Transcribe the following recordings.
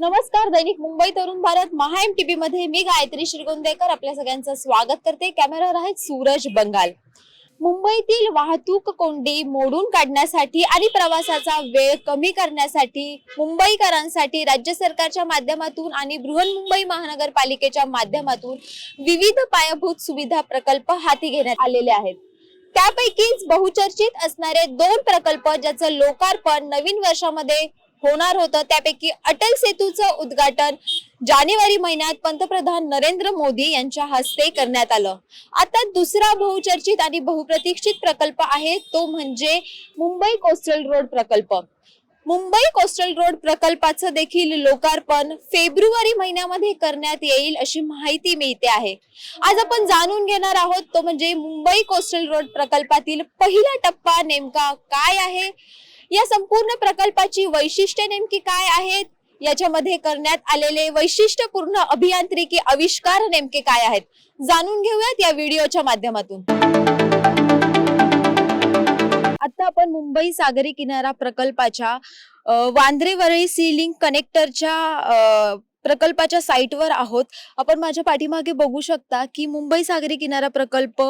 नमस्कार दैनिक मुंबई तरुण भारत महा M TV मध्ये मी गायत्री श्रीगोंदेकर. आपल्या सगळ्यांचं स्वागत करते. कॅमेरावर आहेत सूरज बंगाल. मुंबईतील वाहतूक कोंडी मोडून काढण्यासाठी आणि प्रवासाचा वेळ कमी करण्यासाठी मुंबईकरांसाठी राज्य सरकारच्या माध्यमातून आणि बृहन्मुंबई महानगरपालिकेच्या माध्यमातून विविध पायाभूत सुविधा प्रकल्प हाती घेण्यात आलेले आहेत. त्यापैकीच बहुचर्चित असणारे दोन प्रकल्प ज्याचं लोकार्पण नवीन वर्षामध्ये होणार होतं त्यापैकी अटल सेतूचं उद्घाटन जानेवारी महिन्यात पंतप्रधान नरेंद्र मोदी यांच्या हस्ते करण्यात आलं. आता दुसरा बहुचर्चित आणि बहुप्रतीक्षित प्रकल्प आहे तो म्हणजे मुंबई कोस्टल रोड प्रकल्प. मुंबई कोस्टल रोड प्रकल्पाचं देखील लोकार्पण फेब्रुवारी महिन्यामध्ये करण्यात येईल अशी माहिती मिळते आहे. आज आपण जाणून घेणार आहोत तो म्हणजे मुंबई कोस्टल रोड प्रकल्पातील पहिला टप्पा नेमका काय आहे? या संपूर्ण प्रकल्पाची वैशिष्ट्ये नेमकी काय आहेत? याच्यामध्ये करण्यात आलेले वैशिष्ट्यपूर्ण अभियांत्रिकी आविष्कार नेमके काय आहेत? जाणून घेऊयात या व्हिडिओच्या माध्यमातून. मुंबई सागरी किनारा प्रकल्पाच्या वांद्रे वरळी सी लिंक कनेक्टरच्या प्रकल्पाच्या साईटवर आहोत. आपण माझ्या पाठीमागे बघू शकता की मुंबई सागरी किनारा प्रकल्प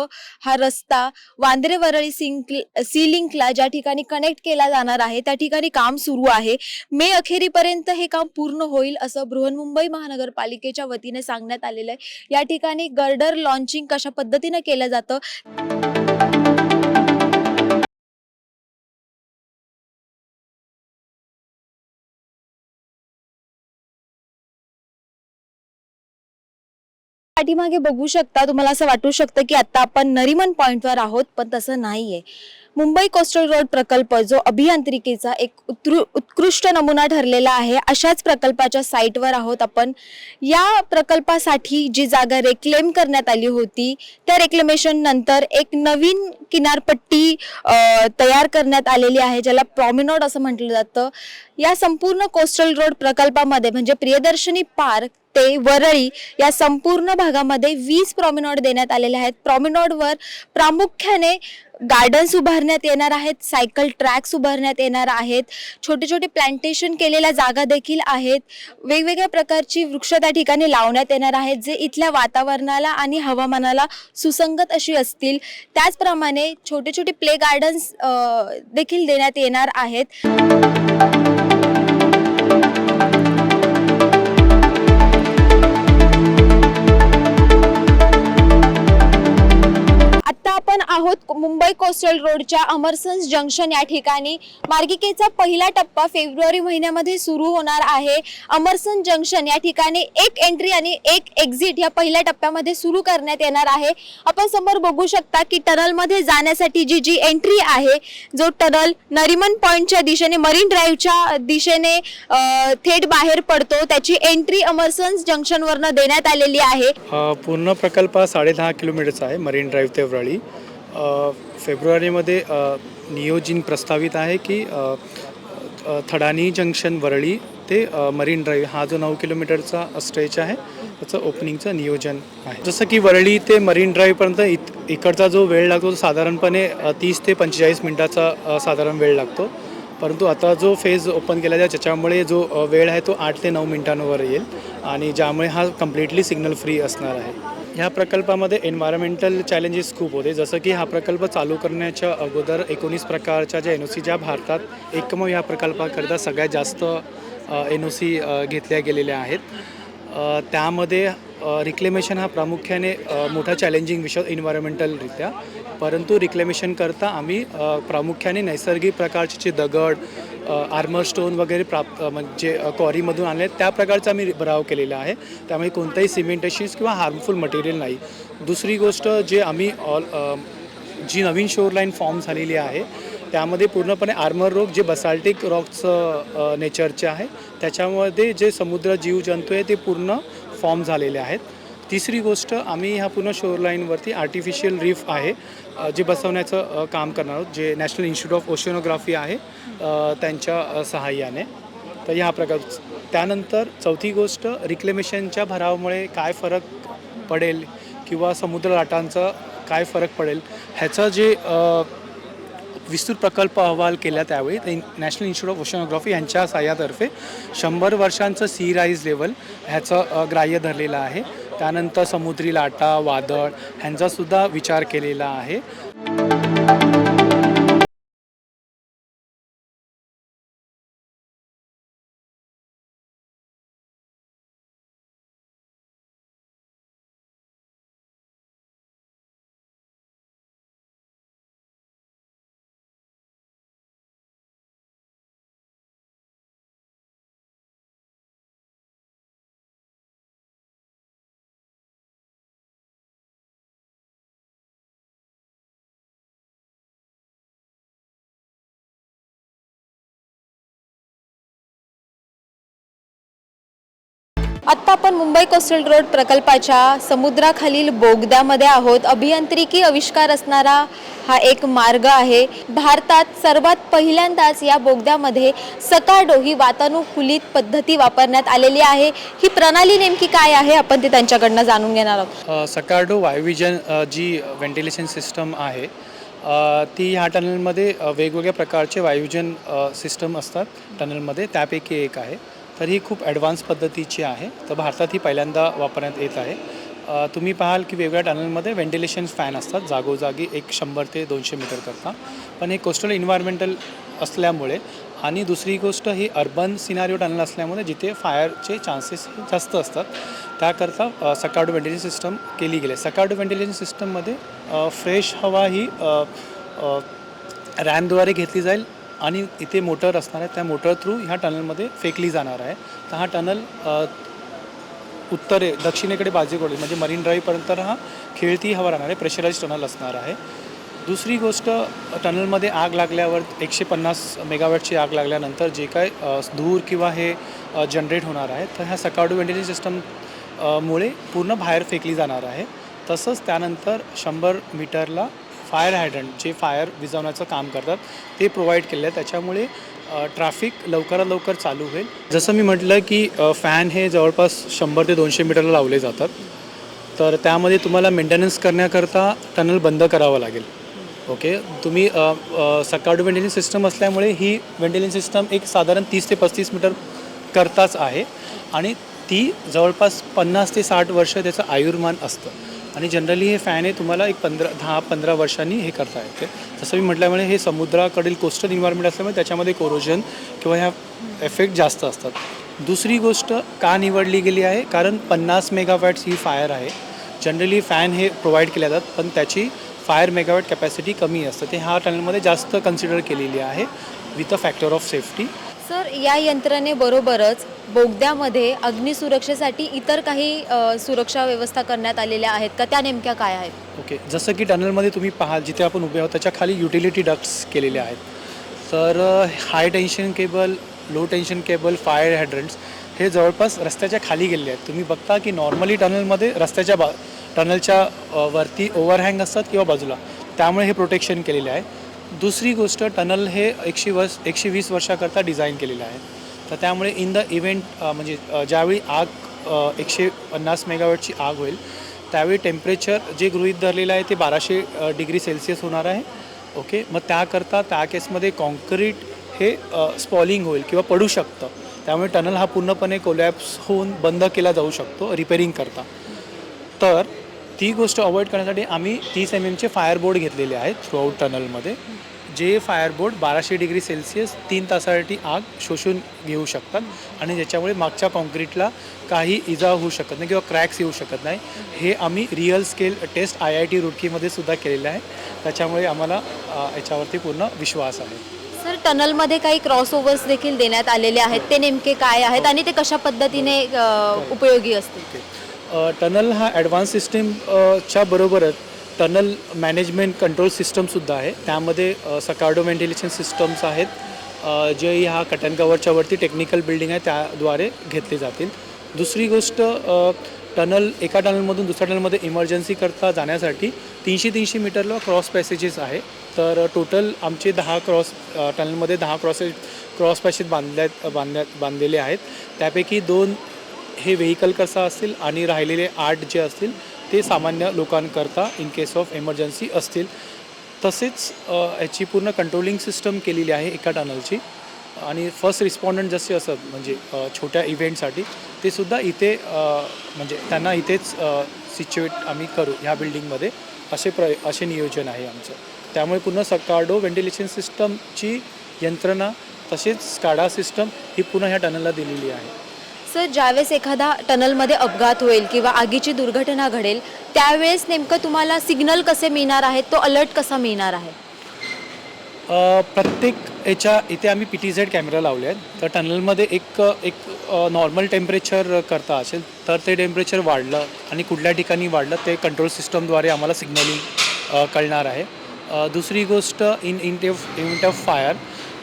हा रस्ता वांद्रे वरळी सिंक सी लिंकला ज्या ठिकाणी कनेक्ट केला जाणार आहे त्या ठिकाणी काम सुरू आहे. मे अखेरीपर्यंत हे काम पूर्ण होईल असं बृहन्मुंबई महानगरपालिकेच्या वतीने सांगण्यात आलेलं आहे. या ठिकाणी गर्डर लॉन्चिंग कशा पद्धतीनं केलं जातं? पाठीमागे बघू शकता तुम्हाला असं वाटू शकतं की आता आपण नरिमन पॉइंटवर आहोत पण तसं नाहीये. मुंबई कोस्टल रोड प्रकल्प जो अभियांत्रिकीचा एक उत्कृ उत्कृष्ट नमुना ठरलेला आहे अशाच प्रकल्पाच्या साईटवर आहोत आपण. या प्रकल्पासाठी जी जागा रेक्लेम करण्यात आली होती त्या रेक्लेमेशन नंतर एक नवीन किनारपट्टी तयार करण्यात आलेली आहे ज्याला प्रॉमिनॉड असं म्हटलं जातं. या संपूर्ण कोस्टल रोड प्रकल्पामध्ये म्हणजे प्रियदर्शनी पार्क ते वरळी या संपूर्ण भागामध्ये वीस प्रॉमिनॉड देण्यात आलेले आहेत. प्रॉमिनॉडवर प्रामुख्याने गार्डन्स उभारण्यात येणार आहेत सायकल ट्रॅक्स उभारण्यात येणार आहेत छोटे छोटे प्लांटेशन केलेल्या जागा देखील आहेत. वेगवेगळ्या प्रकारची वृक्ष त्या ठिकाणी लावण्यात येणार आहेत जे इथल्या वातावरणाला आणि हवामानाला सुसंगत अशी असतील. त्याचप्रमाणे छोटे छोटे प्ले गार्डन्स देखील देण्यात येणार आहेत. कोस्टल रोडच्या अमरसन्स जंक्शन या ठिकाणी मार्गिकेचा पहिला टप्पा फेब्रुवारी महिन्यामध्ये सुरू होणार आहे. अमरसन जंक्शन या ठिकाणी एक एंट्री आणि एक एक्झिट या पहिल्या टप्प्यामध्ये सुरू करण्यात येणार आहे. आपण समोर बघू शकता की टनलमध्ये जाण्यासाठी जी जी एंट्री आहे जो टनल नरिमन पॉईंटच्या दिशेने मरीन ड्राईव्हच्या दिशेने थेट बाहेर पडतो. त्याची एंट्री अमरसन्स जंक्शनवरनं देण्यात आलेली आहे. पूर्ण प्रकल्प साडे दहा किलोमीटरचा आहे मरीन ड्राईव्ह ते वरळी फेब्रुवारीमध्ये नियोजन प्रस्तावित आहे की थडानी जंक्शन वरळी ते मरीन ड्राईव्ह हा जो नऊ किलोमीटरचा स्ट्रेच आहे त्याचं ओपनिंगचं नियोजन आहे. जसं की वरळी ते मरीन ड्राईव्हपर्यंत इत इकडचा जो वेळ लागतो तो साधारणपणे तीस ते पंचेचाळीस मिनटाचा साधारण वेळ लागतो. परंतु आता जो फेज ओपन केला जाय ज्याच्यामुळे जो वेळ आहे तो आठ ते नऊ मिनिटांवर येईल आणि ज्यामुळे हा कम्प्लिटली सिग्नल फ्री असणार आहे. ह्या प्रकल्पामध्ये एन्व्हायरमेंटल चॅलेंजेस खूप होते. जसं की हा प्रकल्प चालू करण्याच्या अगोदर एकोणीस प्रकारच्या ज्या एन ओ सी ज्या भारतात एकमेव ह्या प्रकल्पाकरिता सगळ्यात जास्त एन ओ सी घेतल्या गेलेल्या आहेत. त्यामध्ये रिक्लेमेशन हा प्रामुख्याने मोठा चॅलेंजिंग विषय एन्व्हायरमेंटलरित्या परंतु रिक्लेमेशन करता आम्ही प्रामुख्याने नैसर्गिक प्रकारचे दगड आर्मर स्टोन वगैरे प्राप्त म्हणजे कॉरीमधून आणले. त्या प्रकारचा आम्ही भराव केलेला आहे. त्यामुळे कोणताही सिमेंटेशिस किंवा हार्मफुल मटेरियल नाही. दुसरी गोष्ट जे आम्ही ऑल जी नवीन शोरलाईन फॉर्म झालेली आहे त्यामध्ये पूर्णपणे आर्मर रोग जे बसाल्टिक रॉकचं नेचरचे आहे त्याच्यामध्ये जे समुद्र जीवजंतू आहे ते पूर्ण फॉर्म झालेले आहेत. तिसरी गोष्ट आम्ही ह्या पूर्ण शोरलाईनवरती आर्टिफिशियल रीफ आहे. जे बसवण्याचं काम करणार आहोत जे नॅशनल इन्स्टिट्यूट ऑफ ओशिओनोग्राफी आहे त्यांच्या सहाय्याने. तर ह्या प्रकार त्यानंतर चौथी गोष्ट रिक्लेमेशनच्या भरावामुळे काय फरक पडेल किंवा समुद्र लाटांचा काय फरक पडेल ह्याचं जे विस्तृत प्रकल्प अहवाल केला त्यावेळी ते नॅशनल इन्स्टिट्यूट ऑफ ओशनोग्राफी यांच्या सहाय्यातर्फे शंभर वर्षांचं सी राईज लेवल ह्याचं ग्राह्य धरलेलं आहे. त्यानंतर समुद्री लाटा वादळ ह्यांचासुद्धा विचार केलेला आहे. आत्ता आपण मुंबई कोस्टल रोड प्रकल्पाच्या समुद्राखालील बोगद्यामध्ये आहोत. अभियांत्रिकी आविष्कार असणारा हा एक मार्ग आहे. भारतात सर्वात पहिल्यांदाच या बोगद्यामध्ये सकाडो ही वातानुकूलित पद्धती वापरण्यात आलेली आहे. ही प्रणाली नेमकी काय आहे? आपण ते त्यांच्याकडनं जाणून घेणार आहोत. सकाडो सकार्डो वायुविजन जी व्हेंटिलेशन सिस्टम आहे ती ह्या टनलमध्ये वेगवेगळ्या प्रकारचे वायुविजन सिस्टम असतात टनलमध्ये. त्यापैकी एक आहे. तर ही खूप ॲडव्हान्स पद्धतीची आहे. तर भारतात ही पहिल्यांदा वापरण्यात येत आहे. तुम्ही पाहाल की वेगवेगळ्या टनलमध्ये व्हेंटिलेशन फॅन असतात. जागोजागी एक शंभर ते दोनशे मीटर करता. पण हे कोस्टल इन्व्हायरमेंटल असल्यामुळे आणि दुसरी गोष्ट ही अर्बन सिनारिओ टनल असल्यामुळे जिथे फायरचे चान्सेस जास्त असतात त्याकरता अ, व्हेंटिलेशन सिस्टम केली गेली. आहे. व्हेंटिलेशन सिस्टममध्ये फ्रेश हवा ही रॅमद्वारे घेतली जाईल. आणि इथे मोटर असणार आहे त्या मोटर थ्रू ह्या टनलमध्ये फेकली जाणार आहे. तर हा टनल उत्तरे दक्षिणेकडे बाजूकडे म्हणजे मरीन ड्राईव्हपर्यंत हा खेळती हवा राहणार आहे प्रेशराईज टनल असणार आहे. दुसरी गोष्ट टनलमध्ये आग लागल्यावर एकशे पन्नास मेगावॅटची आग लागल्यानंतर जे काय धूर किंवा हे जनरेट होणार आहे तर ह्या सकाडू व्हेंटिलेशन सिस्टम मुळे पूर्ण बाहेर फेकली जाणार आहे. तसंच त्यानंतर शंभर मीटरला फायर हायड्रंट जे फायर विझवण्याचं काम करतात ते प्रोव्हाइड केले आहे. त्याच्यामुळे ट्रॅफिक लवकरात लवकर चालू होईल. जसं मी म्हटलं की फॅन हे जवळपास शंभर ते दोनशे मीटरला लावले जातात. तर त्यामध्ये तुम्हाला मेंटेनन्स करण्याकरता टनल बंद करावं लागेल. ओके तुम्ही सकाळ व्हेंटिलेशन सिस्टम असल्यामुळे ही व्हेंटिलेशन सिस्टम एक साधारण तीस ते पस्तीस मीटर करताच आहे. आणि ती जवळपास पन्नास ते साठ वर्ष त्याचं आयुर्मान असतं. आणि जनरली हे फॅन हे तुम्हाला एक पंधरा दहा पंधरा वर्षांनी हे करता येते. जसं मी म्हटल्यामुळे हे समुद्राकडील कोस्टल इन्व्हायरमेंट असल्यामुळे त्याच्यामध्ये कोरोजन किंवा ह्या एफेक्ट जास्त असतात. दुसरी गोष्ट का निवडली गेली आहे? कारण पन्नास मेगावॅट्स ही फायर आहे. जनरली फॅन हे प्रोव्हाइड केले जातात पण त्याची फायर मेगावॅट कॅपॅसिटी कमी असते. ते ह्या टनलमध्ये जास्त कन्सिडर केलेली आहे with a factor of safety sir या यंत्रणेबरोबरच बोगद्यामध्ये अग्निसुरक्षेसाठी इतर काही अ, सुरक्षा व्यवस्था करण्यात आलेल्या आहेत का? त्या नेमक्या काय आहेत? ओके. जसं की टनलमध्ये तुम्ही पाहाल जिथे आपण उभे आहोत त्याच्याखाली युटिलिटी डक्ट्स केलेले आहेत. तर high tension cable low tension cable fire hydrants हे जवळपास रस्त्याच्या खाली गेलेले आहेत. तुम्ही बघता की नॉर्मली टनलमध्ये रस्त्याच्या बा टनलच्या अ, वरती ओव्हरहँग असतात किंवा बाजूला. त्यामुळे हे प्रोटेक्शन केलेले आहे. दुसरी गोष्ट टनल हे एकशे वर्ष एकशे वीस वर्षाकरता डिझाईन केलेलं आहे. तर त्यामुळे इन द इव्हेंट म्हणजे ज्यावेळी आग एकशे पन्नास मेगावॅटची आग होईल त्यावेळी टेम्परेचर जे गृहीत धरलेलं आहे ते बाराशे डिग्री सेल्सिअस होणार आहे. ओके? मग त्याकरता त्या केसमध्ये कॉन्क्रीट हे स्पॉलिंग होईल किंवा पडू शकतं. त्यामुळे टनल हा पूर्णपणे कोलॅप्स होऊन बंद केला जाऊ शकतो रिपेरिंग करता. तर ती गोष्ट अवॉइड करण्यासाठी आम्ही तीस एम एमचे फायर बोर्ड घेतलेले आहेत थ्रूआउट टनलमध्ये जे फायर बोर्ड बाराशे डिग्री सेल्सिअस तीन तासासाठी आग शोषून घेऊ शकतात आणि ज्याच्यामुळे मागच्या कॉन्क्रीटला काही इजा होऊ शकत नाही किंवा क्रॅक्स येऊ शकत नाही. हे आम्ही real scale test I I T रुडकीमध्ये सुद्धा केलेलं आहे. त्याच्यामुळे आम्हाला अ, याच्यावरती पूर्ण विश्वास आहे. सर टनलमध्ये काही क्रॉस ओव्हर्स देखील देण्यात आलेले आहेत. ते नेमके काय आहेत आणि ते कशा पद्धतीने अ, उपयोगी असतील? ओके. टनल हा ॲडव्हान्स सिस्टीम च्या बरोबरच टनल मॅनेजमेंट कंट्रोल सिस्टमसुद्धा आहे. त्यामध्ये सकार्डो व्हेंटिलेशन सिस्टम्स आहेत. जे ह्या कटन कवरच्या वरती टेक्निकल बिल्डिंग आहे त्याद्वारे घेतले जातील. दुसरी गोष्ट टनल एका टनलमधून दुसऱ्या टनलमध्ये इमर्जन्सी करता जाण्यासाठी तीनशे तीनशे मीटरला क्रॉस पॅसेजेस आहे. तर टोटल आमचे दहा क्रॉस टनलमध्ये दहा क्रॉसेस क्रॉस पॅसेज बांधल्यात बांधण्यात बांधलेले आहेत. त्यापैकी दोन हे व्हेकल कसा असतील आणि राहिलेले आठ जे असतील ते सामान्य लोकांकरता इन केस ऑफ एमर्जन्सी असतील. तसेच याची पूर्ण कंट्रोलिंग सिस्टम केलेली आहे एका टनलची आणि फर्स्ट रिस्पॉन्डंट जसे असत म्हणजे छोट्या इव्हेंटसाठी ते सुद्धा इथे म्हणजे त्यांना इथेच सिच्युएट आम्ही करू ह्या बिल्डिंगमध्ये असे प्र असे नियोजन आहे आमचं. त्यामुळे पूर्ण सकाडो व्हेंटिलेशन सिस्टमची यंत्रणा तसेच स्काडा सिस्टम ही पुन्हा ह्या टनलला दिलेली आहे. सर ज्यावेळेस एखादा टनलमध्ये अपघात होईल किंवा आगीची दुर्घटना घडेल त्यावेळेस नेमकं तुम्हाला सिग्नल कसे मिळणार आहेत? तो अलर्ट कसा मिळणार आहे? अ, प्रत्येक याच्या इथे आम्ही पी टी झेड कॅमेरा लावले आहेत. तर टनलमध्ये एक एक नॉर्मल टेम्परेचर करता असेल तर ते टेम्परेचर वाढलं आणि कुठल्या ठिकाणी वाढलं ते कंट्रोल सिस्टमद्वारे आम्हाला सिग्नलिंग कळणार आहे. अ, दुसरी गोष्ट in in event of fire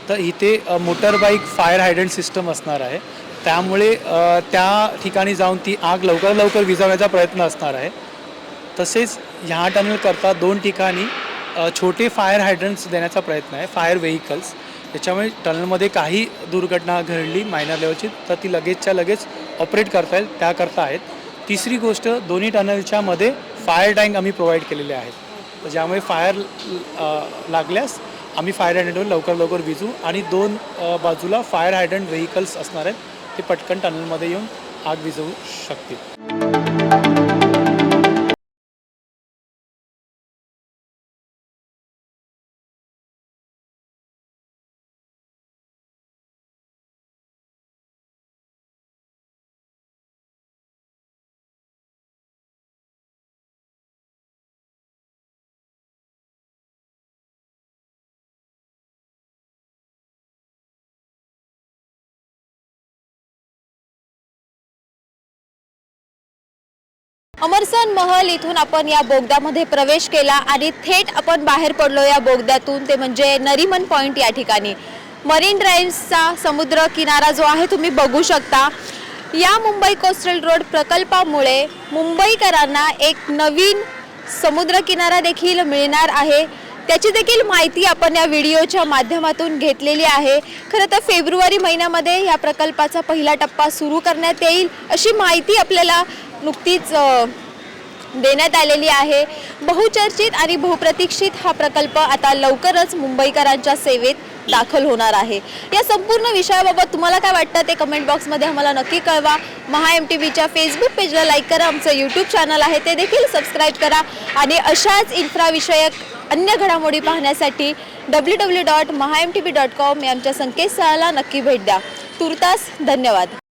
तर इथे motor bike fire hydrant system असणार आहे. त्यामुळे त्या ठिकाणी जाऊन ती आग लवकर लवकर विझवण्याचा प्रयत्न असणार आहे. तसेच ह्या टनलकरता दोन ठिकाणी छोटे फायर हायड्रंट्स देण्याचा प्रयत्न आहे फायर व्हेकल्स त्याच्यामुळे टनलमध्ये काही दुर्घटना घडली मायनर लेवलची तर ती लगेचच्या लगेच ऑपरेट करता येईल त्याकरता आहेत. तिसरी गोष्ट दोन्ही टनलच्या मध्ये फायर टँक आम्ही प्रोव्हाइड केलेले आहेत. ज्यामुळे फायर लागल्यास आम्ही फायर हायड्रंटवर लवकर लवकर विजू आणि दोन बाजूला फायर हायड्रंट व्हेकल्स असणार आहेत. ते पटकन टनलमध्ये येऊन आग विझवू शकतील. अमरसन महल इथून आपण या बोगद्यामध्ये प्रवेश केला आणि थेट आपण बाहेर पडलो या बोगद्यातून. ते म्हणजे नरिमन पॉईंट या ठिकाणी. मरीन ड्राईव्हचा समुद्र किनारा जो आहे तुम्ही बघू शकता. या मुंबई कोस्टल रोड प्रकल्पामुळे मुंबईकरांना एक नवीन समुद्र किनारा देखील मिळणार आहे. त्याची देखील माहिती आपण या व्हिडिओच्या माध्यमातून घेतलेली आहे. खरं तर फेब्रुवारी महिन्यामध्ये या प्रकल्पाचा पहिला टप्पा सुरू करण्यात येईल अशी माहिती आपल्याला नुकतीच देण्यात आलेली आहे. बहुचर्चित आणि बहुप्रतीक्षित हा प्रकल्प आता लवकरच मुंबईकरांच्या सेवेत दाखल होणार आहे. या संपूर्ण विषयाबाबत तुम्हाला काय वाटतं ते कमेंट बॉक्समध्ये आम्हाला नक्की कळवा. महा एम टी व्हीच्या फेसबुक पेजला लाईक करा. आमचं यूट्यूब चॅनल आहे ते देखील सबस्क्राईब करा. आणि अशाच इन्फ्राविषयक अन्य घडामोडी पाहण्यासाठी W W dot Maha M T V dot com या आमच्या संकेतस्थळाला नक्की भेट द्या. तुर्तास धन्यवाद.